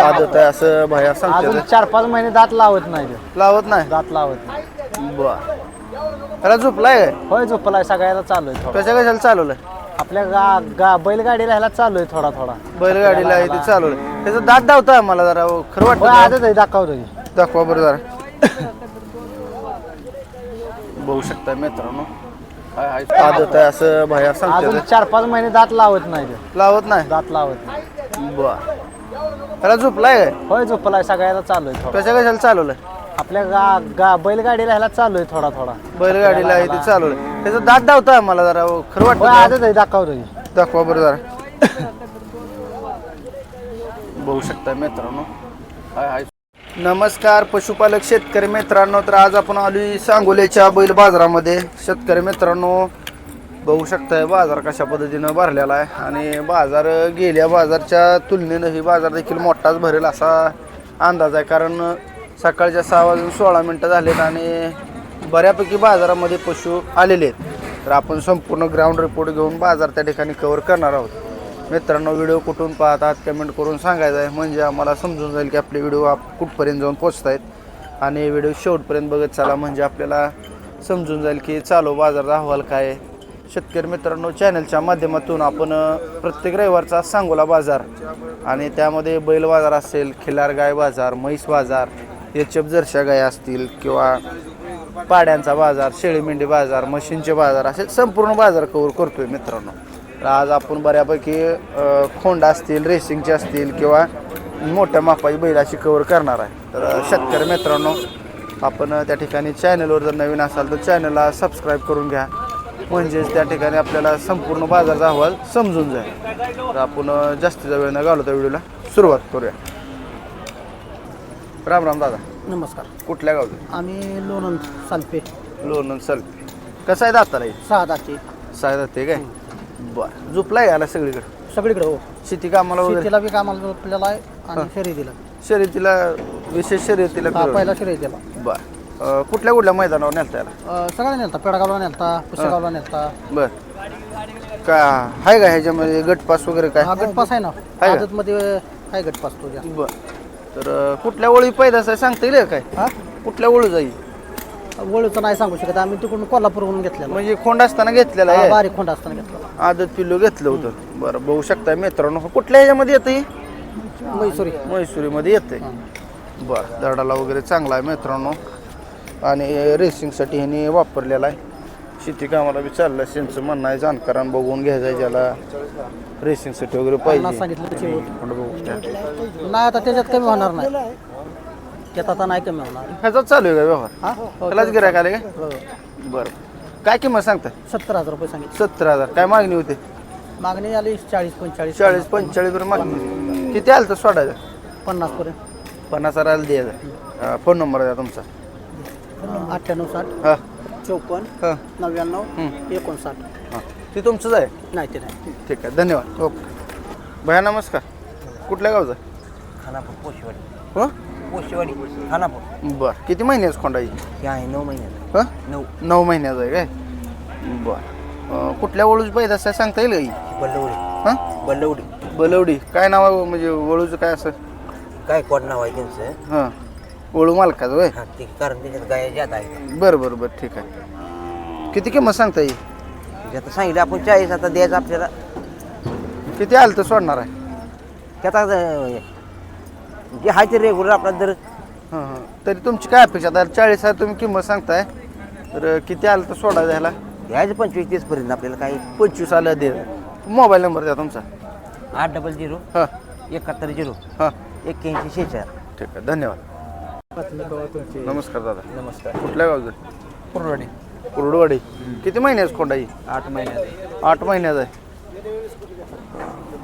आदत आहे असं भया अजून सांगते चार पाच महिने दात लावत नाही ते. लावत नाही? दात लावत नाही. बर. त्याला झोपलाय काय? होय झोपलाय. सगळ्याला चालू आहे थोडा. कशा कशाला चालवलंय आपल्या गा गा बैलगाडीला ह्याला चालू आहे थोडा थोडा. बैलगाडीला आहे ते चालवलंय त्याचं दात धावता मला जरा. खरं होय वाटतं आजच आहे दाखवतो की. दाखवा बरं जरा. बघू शकता मित्रांनो. आदत आहे असं भया अजून सांगते चार पाच महिने दात लावत नाही ते. लावत नाही? दात लावत नाही. बर. त्याला झोपलाय काय? होय झोपलाय. सगळ्याला चालू आहे थोडा. कशा कशाला चालवलंय आपल्या गा गा बैलगाडीला ह्याला चालू आहे थोडा थोडा. बैलगाडीला आहे ते चालवलंय त्याचं दात धावता मला जरा. खरं होय वाटतं आजच आहे दाखवतो की. दाखवा बरं जरा. बघू शकता मित्रांनो. हाय हाय. नमस्कार पशुपालक शेतकरी मित्रांनो. तर आज आपण आलोय सांगोल्याच्या बैल बाजारामध्ये. शेतकरी मित्रांनो बघू शकताय बाजार कशा पद्धतीनं भरलेला आहे. आणि बाजार गेल्या बाजारच्या तुलनेनं ही बाजार देखील मोठाच भरेल असा अंदाज आहे. कारण सकाळच्या सहा वाजून सोळा मिनटं झालेत आणि बऱ्यापैकी बाजारामध्ये पशु आलेले आहेत. तर आपण संपूर्ण ग्राउंड रिपोर्ट घेऊन बाजार त्या ठिकाणी कव्हर करणार आहोत. मित्रांनो व्हिडिओ कुठून पाहत आहात कमेंट करून सांगायचं आहे. म्हणजे आम्हाला समजून जाईल की आपले व्हिडिओ आप कुठपर्यंत जाऊन पोचत आहेत आणि व्हिडिओ शेवटपर्यंत बघत चला. म्हणजे आपल्याला समजून जाईल की चालू बाजाराचा अहवाल काय आहे. शेतकरी मित्रांनो चॅनलच्या माध्यमातून आपण प्रत्येक रविवारचा सांगोला बाजार आणि त्यामध्ये बैल बाजार असेल खिलार गाय बाजार म्हैस बाजार एचएफ जर्शा गाय असतील किंवा पाड्यांचा बाजार शेळी मेंढी बाजार म्हशींचे बाजार असे संपूर्ण बाजार कवर करतोय मित्रांनो. आज आपण बऱ्यापैकी खोंड असतील रेसिंगचे असतील किंवा मोठ्या मापाची बैलाशी कवर करणार आहे. तर शेतकरी मित्रांनो आपण त्या ठिकाणी चॅनलवर जर नवीन असाल तर चॅनलला सबस्क्राईब करून घ्या. म्हणजेच त्या ठिकाणी आपल्याला संपूर्ण बाजाराचा अहवाल समजून जाईल. तर आपण जास्तीचा वेळ न घालवता व्हिडिओला सुरुवात करूया. राम राम दादा. नमस्कार. कुठल्या गावचं? आम्ही लोणंद सालपे. लोणंद सल कसं आहे दाताला सहा दाते साय ते काय? बर. झोपलाय आला सगळीकडे? सगळीकडे हो. शेती कामाला वगैरे? शेतीला बी कामाला आपल्याला आहे आणि शर्यतीला. शर्यतीला विशेष शर्यतीला हा. पहिला शर्यतीला. बर. अं, कुठल्या कुठल्या मैदानावर नेलता याला? अं, सगळ्या नेलता पेडगावला नेलता पुसेगावला नेलता. बर. का आहे का ह्याच्यामध्ये गटपास वगैरे काय? हा गटपास आहे ना. का? आदत मध्ये आहे गटपास तुझ्या बर. तर अं, कुठल्या ओळी पैदास आहे सांगता येईल का काय? हा? कुठल्या ओळी जाईल? वळूचं नाही सांगू शकत आम्ही तिकडून कोल्हापूरहून घेतलेला. म्हणजे खोंड असताना घेतलेला हा, आहे बारीक खोंड असताना घेतलेला. आदत पिल्लू घेतलं होतं. बरं बघू शकता मित्रांनो कुठल्या ह्याच्यामध्ये येतं ही मैसुरी म्हैसुरीमध्ये येते बरं दडाला वगैरे चांगला आहे मित्रांनो. आणि रेसिंगसाठी ह्याने वापरलेला आहे. शेती कामाला बी चाललं आहे त्यांचं म्हणणं आहे जाणकारां बघून घ्यायचं आहे ज्याला रेसिंगसाठी वगैरे पाहिजे. सांगितलं. नाही आता त्याच्यात कमी होणार नाही. त्यात आता नाही कमी होणार. ह्याचाच चालू आहे का व्यवहार? हा? हो, त्यालाच गिरायक आले काय हो. बरं. काय किंमत सांगताय सत्तर हजार रुपये सांगितले. सत्तर हजार. काय मागणी होती? मागणी आली चाळीस पंचेचाळीस चाळीस पंचेचाळीस रुपये मागणी. किती आलं तर सोडायचं? पन्नास पर्यंत. पन्नास हजाराला द्यायचं फोन नंबर द्या तुमचा. अठ्ठ्याण्णव साठ हां. चौपन्न हां. नव्याण्णव एकोणसाठ. हां. ते तुमचंच आहे? नाही ते नाही. ठीक आहे धन्यवाद. ओके. भया नमस्कार. कुठल्या गावचा? खानापूर पोशेवाडी. हो? पोशेवाडी खानापूर. बर. किती महिन्याचं खोंड आहे हे आहे नऊ महिन्यात हं? नऊ. नऊ महिन्याचं आहे काय? बर. अं, कुठल्या वळूच पाहिजे असं सांगता येईल का ही? बल्लवडी. हं? बल्लवडी. बलवडी काय नाव आहे म्हणजे वळूचं काय असं? काय कोड नाव आहे त्यांचं? हां. वळू मालकाचं होय? हा ते कारण त्याच्यात गाय जात आहे बरं बरं बरं ठीक आहे. किती किंमत सांगता येईल म्हणजे आता सांगितलं आपण चाळीस आता द्यायचं आपल्याला. किती आलं तर सोडणार आहे? त्यात आता जे आहे ते रेग्युलर आपला जर हां हां. तरी तुमची काय अपेक्षा? आता चाळीस हजार तुम्ही किंमत सांगताय तर किती आलं तर सोडा द्यायला? द्यायचं पंचवीस तीस पर्यंत आपल्याला काय पंचवीस आलं दे. मोबाईल नंबर द्या तुमचा. आठ डबल झिरो हां. एकाहत्तर झिरो हां. एक्क्याऐंशी शेचार ठीक आहे धन्यवाद. नमस्कार दादा. नमस्कार. कुठल्या गावचं? कुरवाडी कुरडवाडी. किती महिन्याचं खोंड आहे आठ महिन्यात आठ महिन्याचा आहे.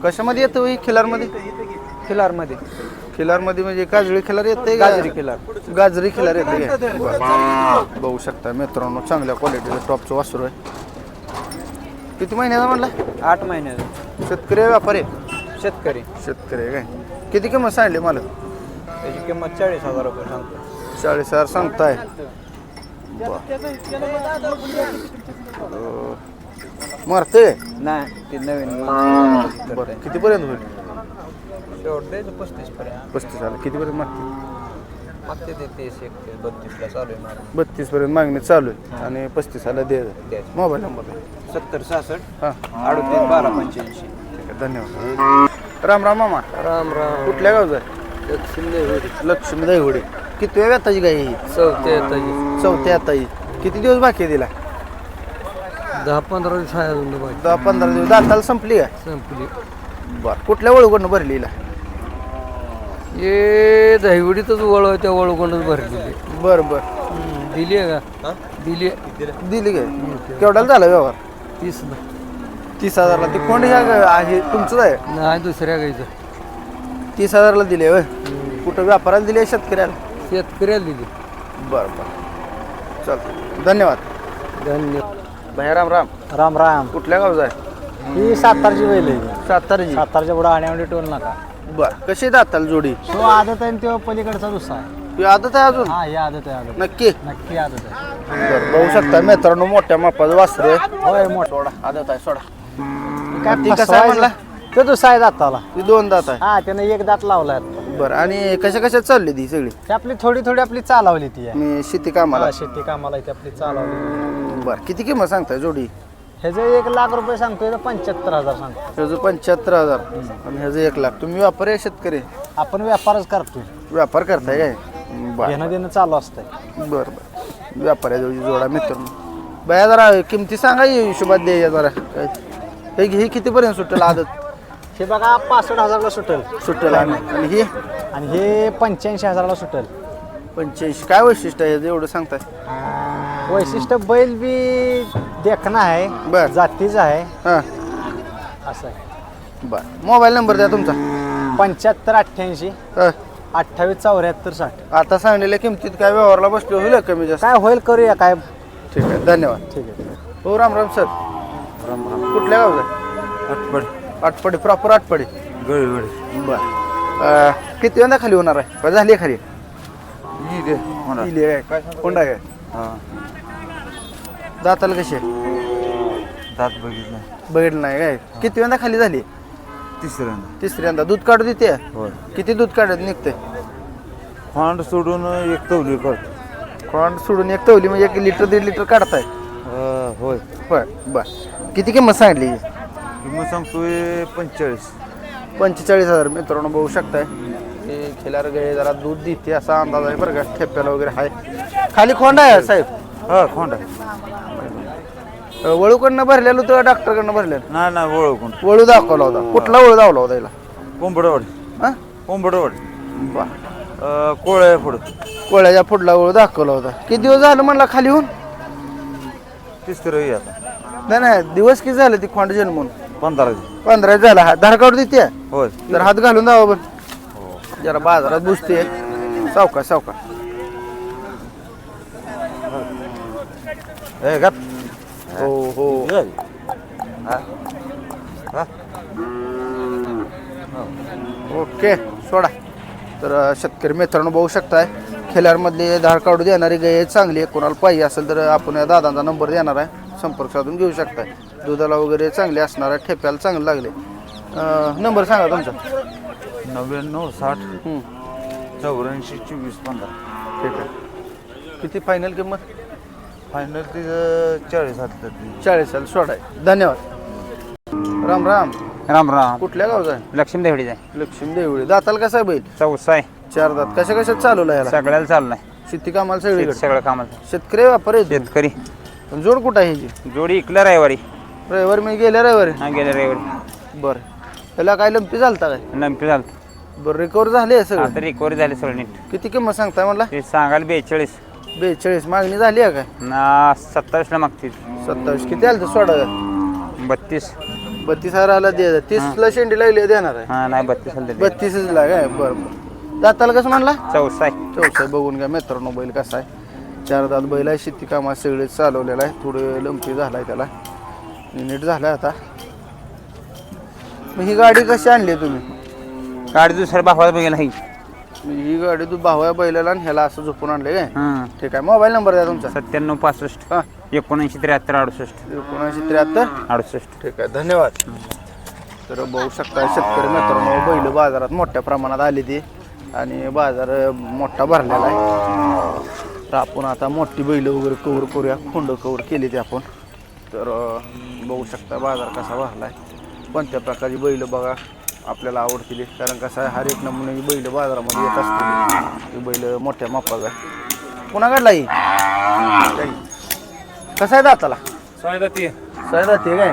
कशामध्ये येतं ही खिलारमध्ये? खिलारमध्ये. खिलारमध्ये म्हणजे काजळी खिलार येते गाजरी खिलार. गाजरी खिलार येते. बघू शकता मित्रांनो चांगल्या क्वालिटीचं टॉपचं वासरू आहे. किती महिन्याचा म्हणला? आठ महिन्यात शेतकरी आहे व्यापारी? आहे? शेतकरी. शेतकरी आहे काय? किती किंमत सांगली मला त्याची किंमत चाळीस हजार रुपये सांगतो. चाळीस हजार सांगताय. मारते नाही ते नवीन बरं. कितीपर्यंत होईल? शेवट द्यायचं पस्तीस पर्यंत पस्तीस आला कितीपर्यंत मागते मागते ते तीस एकतीस बत्तीसला चालू आहे मला बत्तीस पर्यंत मागणी चालू आहे. आणि पस्तीसाला दे. द्यायचं. Mobile number. सत्तर सहासष्ट हां. अडतीस बारा पंच्याऐंशी. ठीक आहे धन्यवाद. राम राम मामा. राम राम. कुठल्या गावचं आहे? लक्ष्मी लक्ष्मी दहिवडे किती वेळ आताची गाई ही? चौथी येताची चौथ्या आता ही किती दिवस बाकी आहे तिला? दहा पंधरा दिवस आहे अजून बाकी. दहा पंधरा दिवस. दाताला संपली का? संपली. बरं. कुठल्या वळूकडनं भरली हिला? ये दहिवडीतच वळव त्या वळूकडूनच भरलेली. बरं बरं. दिली आहे का? दिली दिली काय? केवढ्याला झाला व्यवहार? तीस ना तीस हजारला. ती कोण ह्या ग- आहे? तुमचंच आहे? नाही दुसऱ्या गाईचं. तीस हजारला दिली होय. कुठं व्यापाराला दिली शेतकऱ्याला? शेतकऱ्याला दिली. बरं बरं. चालतं धन्यवाद. धन्यवाद. भैया राम राम. राम राम. कुठल्या गावचा आहे? ही सातारची बैल आहे. साताराची. सातारच्या पुढे आण्यामध्ये टोल नका. बरं कशी दाताल जोडी? तो आदत आहे आणि तो पलीकडचा दुसरा आहे. आदत आहे अजून? हा ही आदत आहे आदत नक्की? नक्की आदत आहे. बरं बघू शकता मित्रांनो मोठ्या मापाचं वासर आहे. होय मोठा. सोडा आदत आहे सोडा. काय ती कसा आहे? म्हणला? तो दुसरा आहे दाताला. ती दोन दात आहे. हा त्यानं एक दात लावलाय आता. बरं आणि कशा कशा चालली ती सगळी? ती आपली थोडी थोडी आपली चालवली ती आहे. मी शेती कामाला. हा, शेती कामाला ती आपली चालवली. बरं किती किंमत सांगताय जोडी? ह्याचं एक लाख रुपये सांगतोय पंच्याहत्तर हजार सांगतो ह्याचं पंच्याहत्तर हजार. आणि ह्याचं एक लाख. तुम्ही व्यापारी आहे शेतकरी? आपण व्यापारच करतोय. व्यापार करताय काय? बरं. घेणं देणं चालू असतंय. बरं बरं. व्यापाऱ्याजवळ जोडा मित्रांनो. बया जरा किमती सांगा या हिशोबात द्या जरा. काय? हे हे कितीपर्यंत सुटेल आदत? हे बघा पासष्ट हजारला सुटेल. सुटेल आणि आणि हे? आणि हे पंच्याऐंशी हजारला सुटेल. पंच्याऐंशी. काय वैशिष्ट्य आहे? एवढं सांगताय. वैशिष्ट्य बैल बी देखणं आहे बर. जातीचं आहे. हां. असं आहे. बरं. मोबाईल नंबर द्या तुमचा. पंच्याहत्तर अठ्ठ्याऐंशी. हं. अठ्ठावीस चौऱ्याहत्तर साठ. आता सांगलेल्या किमतीत काय व्यवहारला बसलो होईल कमी जास्त? काय होईल करूया काय ठीक आहे. धन्यवाद. ठीक आहे. हो राम राम सर. राम राम. कुठल्या गावचा? आठपड आटपडी प्रॉपर आटपडी बर. किती वेळा खाली होणार आहे? का झाली खाली. काय कोंडा आहे. दाताला कशी आहे? दात बघितलं बघितलं नाही काय? किती वेळा खाली झाली? तिसऱ्यांदा तिसऱ्यांदा दूध काढू देते? किती दूध काढत निघते फांड सोडून एक तवली करतो खोंड सोडून एक तवली म्हणजे एक लिटर दीड लिटर काढताय? होय. बर बर. किती किंमत सांगितली? किंमत सांगतोय पंचेचाळीस. पंचेचाळीस हजार मित्रांनो बघू शकताय. हे खिलार गळे जरा दूध देते असा अंदाज आहे बरं का. ठेप्याला वगैरे आहे खाली खोंड आहे साहेब. हा खोंड वळूकडनं भरलेलं होतं डॉक्टरकडनं भरलेलं? नाही नाही ओळखून वळू दाखवला होता. कुठला वळू दावला होता याला? कोंबडवाडी. हा? कोंबडवाडी. बा कोळ्या पुढं. कोळ्याच्या पुढला वळू दाखवला होता. किती दिवस झालं म्हणला खाली होऊन तिसरं ये आता. नाही नाही दिवस किती झाले ती खोंड जन्मून? पंधरा पंधरा झाला. हा धार काढू देते? होय. जर हात घालून जावं पण जरा बाजारात बुजते सावका सावका ए गप. हो हो. ओके सोडा. तर शेतकरी मित्रांनो बघू शकताय खेळाडमधली धार काढू देणारी गाय चांगली आहे. कोणाला पाहिजे असेल तर आपण या दादांचा नंबर देणार आहे. संपर्क साधून घेऊ शकताय दुधाला वगैरे चांगले असणार आहे ठेप्याला चांगले लागले. नंबर सांगा तुमचा. नव्याण्णव साठ हं, चौऱ्याऐंशी चोवीस पंधरा. ठीक आहे. किती फायनल किंमत? फायनल तिथं चाळीस हातलं चाळीस साल सोडा. आहे धन्यवाद. राम राम. राम राम. कुठल्या गावचा आहे? लक्ष्मी देवडीच आहे. लक्ष्मी देवळी दाताला कसा आहे बैल? चौसा आहे. चार दात. कशा कशात चालवला याला? सगळ्याला चाललाय. शेती कामाला सगळीकडे? सगळं कामाचं शेतकरी व्यापार आहे शेतकरी. पण जोड कुठं आहे ह्याची जोडी इकलं रविवारी. रविवार मी गेल्या रविवारी? हा गेल्या रविवारी. बरं. त्याला काय लंपी झालता काय? नंपी झालं बरं रिकवर झाले सगळं? आता रिकवरी झाली सगळं नीट. किती किंमत सांगताय मला ते सांगायला बेचाळीस. बेचाळीस. मागणी झाली आहे काय? ना सत्तावीसला मागतील. सत्तावीस. किती आलं तर सोडा? बत्तीस. बत्तीस हजाराला दे तीसला शेंडी लागली देणार आहे. हा नाही बत्तीस बत्तीसच लाग आहे बरं बरं. दाताला कसं म्हणला? चौसा आहे. चौथा बघून घ्या मित्रांनो बैल कसा आहे. चार दात बैल आहे शेती कामात सगळे चालवलेला आहे. थोडं लंपी झाला आहे त्याला. नीट झाला आता. मग ही गाडी कशी आणली तुम्ही? गाडी दुसऱ्या भावाला बघायला ही म्हणजे ही गाडी तू भावा बैलाला आणि ह्याला असं झोपून आणले काय? ठीक आहे. मोबाईल नंबर द्या तुमचा. सत्त्याण्णव पासष्ट हां. एकोणऐंशी त्र्याहत्तर अडुसष्ट. एकोणऐंशी त्र्याहत्तर? अडुसष्ट. ठीक आहे. धन्यवाद. तर बघू शकता शेतकरी मित्रांनो बैल बाजारात मोठ्या प्रमाणात आली ती आणि बाजार अं, मोठा भरलेला आहे. तर आपण आता मोठी बैल वगैरे कवर करूया. खोंड कवर केली ती आपण. तर बघू शकता बाजार कसा भरलाय कोणत्या प्रकारची बैल बघा आपल्याला आवडतील. कारण कसं आहे हर एक नमुने बैल बाजारामध्ये येत असतील. ही बैल मोठ्या मापाचा आहे. पुन्हा काढला ही? काही. कसा आहे दाताला? सायदा ती सायदा ते काय?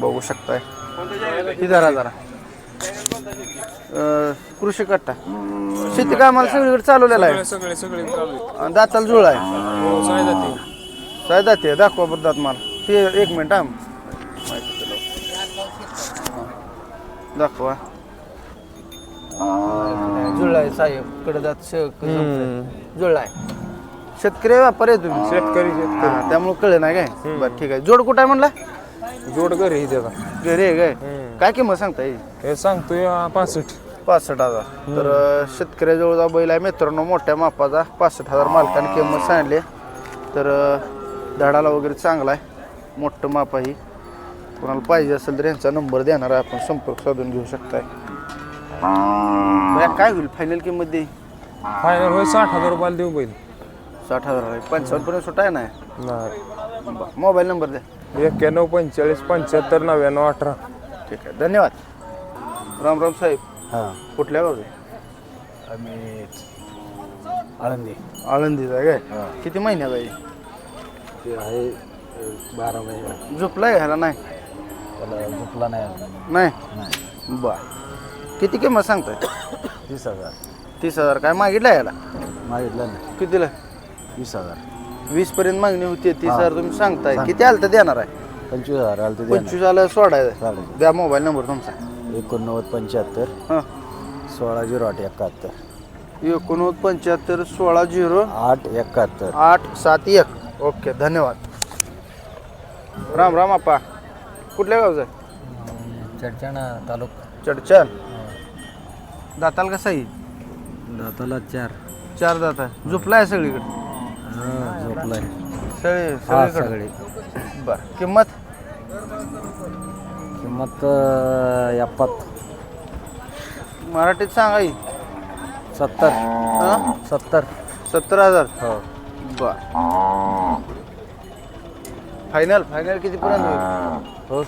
बघू शकताय. जरा जरा. अं, कृषी कट्टा. शेती कामाला सगळीकडे चालवलेला आहे. सगळे सगळे चालू आणि दाताला जुळ आहे. हो सायदा ती सायदा ते दाखवा बरं दात मला. ते एक मिनिट हा माहिती. हा. दाखवा. जुळला आहे साहेब. कडे दात जुळला आहे. शेतकरी व्यापारी आहे तुम्ही? शेतकरी हा, त्यामुळे कळलं नाही काय? बरं ठीक आहे. जोड कुठं आहे म्हणला? जोड घरी आहे त्याचा घरी आहे काय? काय किंमत सांगता येईल हे सांगतोय पासष्ट. पासष्ट हजार. तर अं, शेतकऱ्याजवळचा बैल आहे मित्रांनो मोठ्या मापाचा. पासष्ट हजार मालकाने किंमत सांगली. तर अं, धडाला वगैरे चांगला आहे. मोठं माप आहे कोणाला पाहिजे असेल तर यांचा नंबर देणार आहे. आपण संपर्क साधून घेऊ शकताय. बया, काय होईल? फायनल किंमत देईल फायनल होय साठ हजार रुपयाला देऊ बैल. साठ हजार आहे. पंचावन्न पर्यंत सुटा आहे ना? नाही. मोबाईल नंबर द्या एक्क्याण्णव पंचेचाळीस पंच्याहत्तर नव्याण्णव अठरा. ठीक आहे. धन्यवाद. राम राम साहेब. हां. कुठल्या गावचे आम्ही आळंदी. आळंदीचा आहे काय? किती महिन्याचा आहे? ते आहे बारा महिने. झोपलाय ह्याला नाही? त्याला झोपला नाही अजून. नाही? नाही. बर. किती किंमत सांगताय? तीस हजार. तीस हजार. काय मागितलं याला मागितलं ना कितीला? वीस हजार. वीस पर्यंत मागणी होती. तीस हजार तुम्ही सांगताय. किती आलं तर देणार आहे? पंचवीस हजार आलं ते पंचवीस आलं सोडायचं चालेल द्या मोबाईल नंबर तुमचा. एकोणनव्वद पंच्याहत्तर. हां. सोळा झिरो आठ एकाहत्तर. एकोणनव्वद पंच्याहत्तर सोळा झिरो आठ एकाहत्तर. आठ सात एक. ओके धन्यवाद. राम राम आप्पा. कुठल्या गावचं आहे? चडचाणा तालुका. चडचण. दाताल कसा येईल? दाताला चार. चार दात आहे. झोपला आहे सगळीकडे झोपलाय. सगळे सगळीकडे? सगळे. बरं. किंमत? किंमत एपात मराठीत सांगा ही. सत्तर. हां? सत्तर. सत्तर हजार? हो. बर. फायनल? फायनल कितीपर्यंत होईल? हो.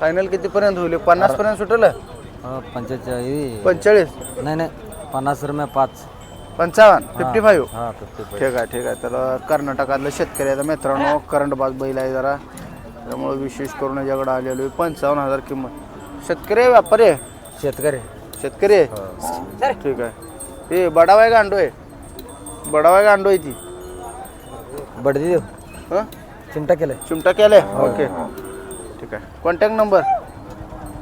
फायनल कितीपर्यंत होईल? पन्नास पर्यंत सुटलं पंचेचाळीस. पंचेचाळीस? नाही नाही. पन्नास रुपये पाच. पंचावन्न? फिफ्टी फाईव्ह हां फिफ्टी ठीक आहे ठीक आहे. तर कर्नाटकातलं शेतकरी आहे मित्रांनो करंटबाज बैल आहे जरा. त्यामुळे विशेष करून याच्याकडे आलेलो आहे. पंचावन्न हजार किंमत. शेतकरी आहे व्यापारी आहे? शेतकरी. शेतकरी आहे? ठीक आहे. हे बडावा आहे गांडो आहे. बडावा आहे गांडो आहे ती. बडदी देऊ. हं? चिमटा केलंय. चिमटा केलाय? ओके. ठीक आहे. Contact number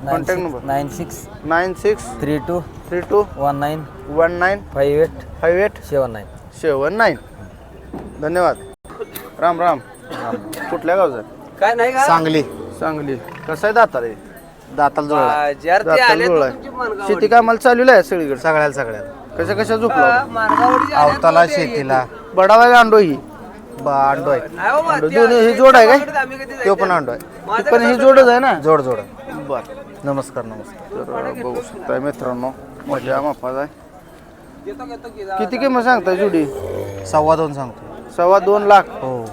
Contact number. Nine six nine six three two three two one nine one nine five eight five eight seven nine. Seven nine. धन्यवाद. राम. राम. कुठल्या गावचं? काय नाही सांगली. सांगली. कसं आहे दातार आहे दाताल जोड दाताल जोड आहे शेती कामाला चालू आहे सगळीकडे? सगळ्याला सगळ्याला. कशा कशा झोपला आवताला शेतीला. बडावा आहे अंडो ही? बा अंडो आहे. अंडो दोन्ही ही जोड आहे काय? तो पण अंडो आहे. ती पण ही जोडच आहे ना? जोड जोड. बर. नमस्कार नमस्कार. तर बघू शकताय मित्रांनो मजा मापाचा आहे किती किंमत सांगताय जुडी? सव्वा दोन सांगतो. सव्वा दोन लाख. हो.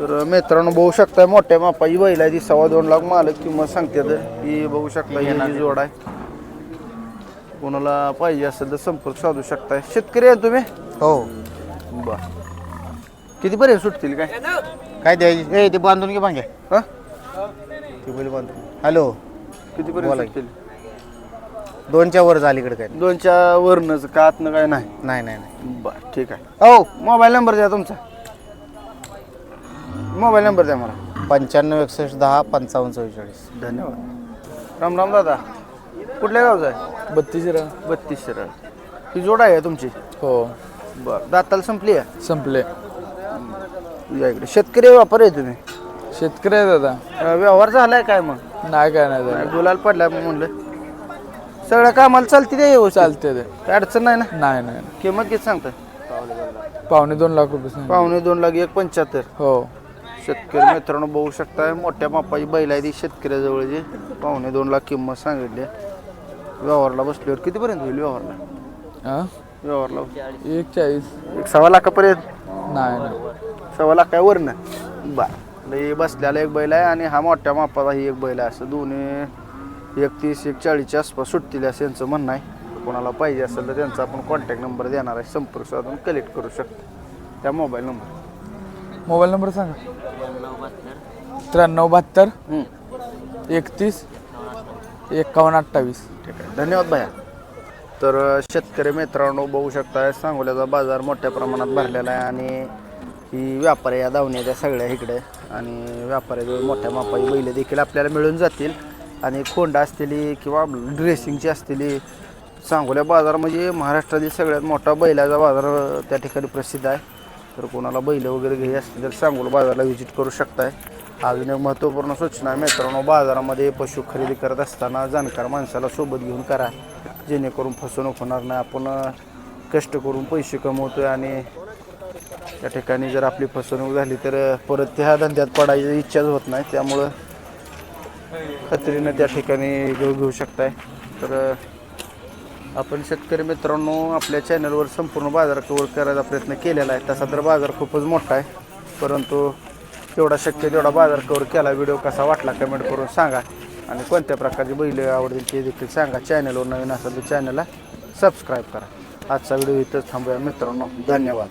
तर मित्रांनो बघू शकताय मोठ्या मापाची बैल आहे ती. सव्वा दोन लाख मालक किंमत सांगते ही बघू शकता जी जोड आहे. कोणाला पाहिजे असेल तर संपर्क साधू शकताय. शेतकरी आहे तुम्ही? हो. बर किती पर्यंत सुटतील काय? काय द्यायची ए ते बांधून घे मागे हा? ते बैल बांधून. हॅलो. किती बोला पर्यंत की. सुटतील? दोनच्या वर झाली इकडे काय? दोनच्या वरनच का आतनं काय नाही? नाही नाही नाही. बर ठीक आहे. हो. मोबाईल नंबर द्या तुमचा. मोबाईल नंबर द्या मला. पंच्याण्णव एकसष्ट दहा पंचावन्न चव्वेचाळीस. धन्यवाद. राम राम दादा. कुठल्या गावचा आहे? बत्तीस बत्तीस सरळ ही जोड आहे का तुमची? हो. बर दाताला संपली आहे? संपले. या इकडे. शेतकरी व्यापार आहे तुम्ही? शेतकरी आहे दादा. अं, व्यवहार झालाय काय मग? नाही काय नाही नाही, गुलाल पडलाय मग म्हणलं. सगळ्या कामाला चालते ते व्यवस्थित? चालते ते. काय अडचण नाही ना? नाही नाही. किंमत किती सांगताय? पावणे दोन लाख रुपये पावणे दोन लाख एक पंच्याहत्तर. हो. शेतकरी मित्रांनो बघू शकताय मोठ्या मापाची बैल आहे ती शेतकऱ्याजवळची पावणे दोन लाख किंमत सांगितली. व्यवहारला बसल्यावर कितीपर्यंत होईल व्यवहारला? व्यवहारला. एक चाळीस. एक सव्वा लाखापर्यंत? नाही नाही. सव्वा लाख काय वरनं? बर. लई बसलेला एक बैल आहे आणि हा मोठ्या मापाचा ही एक बैल आहे. असं दोन्ही एकतीस एक चाळीसच्या आसपास सुटतील असं यांचं म्हणणं आहे. कोणाला पाहिजे असेल तर त्यांचा आपण कॉन्टॅक्ट नंबर देणार आहे. संपर्क साधून कलेक्ट करू शकतो. त्या मोबाईल नंबर मोबाईल नंबर सांगा. त्र्याण्णव बहात्तर. एकतीस. एकावन्न अठ्ठावीस. ठीक आहे. धन्यवाद भैया. तर अ, शेतकरी मित्रांनो बघू शकता सांगोल्याचा बाजार मोठ्या प्रमाणात भरलेला आहे आणि ही व्यापारी या धावण्याच्या सगळ्या इकडे. आणि व्यापाऱ्याजवळ मोठ्या मापाची बैल देखील आपल्याला मिळून जातील. आणि खोंडा असलेली किंवा ड्रेसिंगची असलेली सांगोल्या बाजार म्हणजे महाराष्ट्रातील सगळ्यात मोठा बैलाचा बाजार अ, त्या ठिकाणी प्रसिद्ध आहे. तर कोणाला बैल वगैरे घ्यायची असतील तर सांगोला बाजारला व्हिजिट करू शकताय. अजून एक महत्त्वपूर्ण सूचना आहे मित्रांनो बाजारामध्ये पशु खरेदी करत असताना जाणकार माणसाला सोबत घेऊन करा. जेणेकरून फसवणूक होणार नाही. आपण कष्ट करून पैसे कमवतोय आणि त्या ठिकाणी जर आपली फसवणूक झाली तर परत त्या धंद्यात पडायची इच्छाच होत नाही. त्यामुळं खात्रीनं त्या ठिकाणी घेऊ घेऊ शकताय. तर आपण शेतकरी मित्रांनो आपल्या चॅनलवर संपूर्ण बाजार कवर करायचा प्रयत्न केलेला आहे. तसा तर बाजार खूपच मोठा आहे. परंतु तेवढा शक्य तेवढा बाजार कवर केला. व्हिडिओ कसा वाटला कमेंट करून सांगा. आणि कोणत्या प्रकारची बैल आवडतील ते देखील सांगा. चॅनलवर नवीन असेल तर चॅनलला सबस्क्राईब करा. आजचा व्हिडिओ इथंच थांबूया मित्रांनो. धन्यवाद.